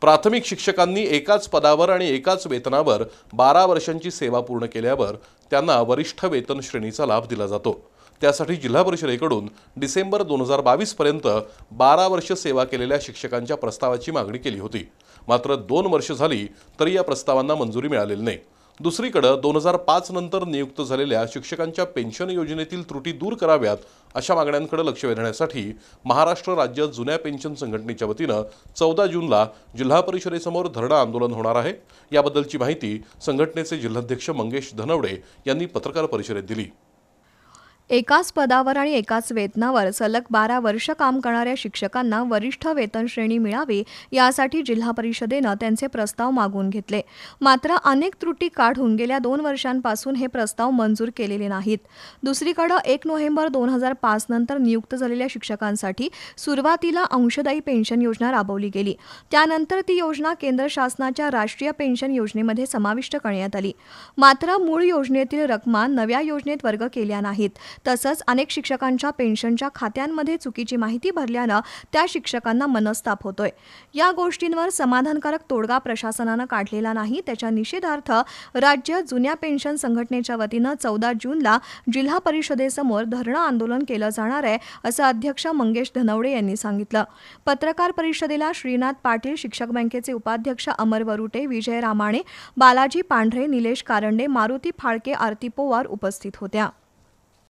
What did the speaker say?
प्राथमिक शिक्षकांनी एकाच पदावर आणि एकाच वेतनावर बारा वर्षांची सेवा पूर्ण केल्यावर त्यांना वरिष्ठ वेतन श्रेणीचा लाभ दिला जातो. त्यासाठी जिल्हा परिषदेकडून डिसेंबर दोन हजार बावीसपर्यंत बारा वर्ष सेवा केलेल्या शिक्षकांच्या प्रस्तावाची मागणी केली होती. मात्र दोन वर्ष झाली तरी या प्रस्तावांना मंजुरी मिळालेली नाही. दुसरीकडं दोन हजार पाच नंतर नियुक्त झालेल्या शिक्षकांच्या पेन्शन योजनेतील त्रुटी दूर कराव्यात अशा मागण्यांकडे लक्ष वेधण्यासाठी महाराष्ट्र राज्य जुन्या पेन्शन संघटनेच्या वतीनं चौदा जूनला जिल्हा परिषदेसमोर धरणं आंदोलन होणार आहे. याबद्दलची माहिती संघटनेचे जिल्हाध्यक्ष मंगेश धनवडे यांनी पत्रकार परिषदेत दिली. एकाच पदावर आणि एकाच वेतनावर सलग बारा वर्ष काम करणाऱ्या शिक्षकांना वरिष्ठ वेतन श्रेणी मिळावी यासाठी जिल्हा परिषदेनं त्यांचे प्रस्ताव मागून घेतले. मात्र अनेक त्रुटी काढून गेल्या दोन वर्षांपासून हे प्रस्ताव मंजूर केलेले नाहीत. दुसरीकडं एक नोव्हेंबर दोन हजार पाच नंतर नियुक्त झालेल्या शिक्षकांसाठी सुरुवातीला अंशदायी पेन्शन योजना राबवली गेली. त्यानंतर ती योजना केंद्र शासनाच्या राष्ट्रीय पेन्शन योजनेमध्ये समाविष्ट करण्यात आली. मात्र मूळ योजनेतील रकमा नव्या योजनेत वर्ग केल्या नाहीत. तसंच अनेक शिक्षकांच्या पेन्शनच्या खात्यांमध्ये चुकीची माहिती भरल्यानं त्या शिक्षकांना मनस्ताप होतोय. या गोष्टींवर समाधानकारक तोडगा प्रशासनानं काढलेला नाही त्याच्या निषेधार्थ राज्य जुन्या पेन्शन संघटनेच्या वतीनं चौदा जूनला जिल्हा परिषदेसमोर धरणं आंदोलन केलं जाणार आहे असं अध्यक्ष मंगेश धनवडे यांनी सांगितलं. पत्रकार परिषदेला श्रीनाथ पाटील शिक्षक बँकेचे उपाध्यक्ष अमर वरुटे विजय रामाणे बालाजी पांढरे निलेश कारंडे मारुती फाळके आरती पोवार उपस्थित होत्या.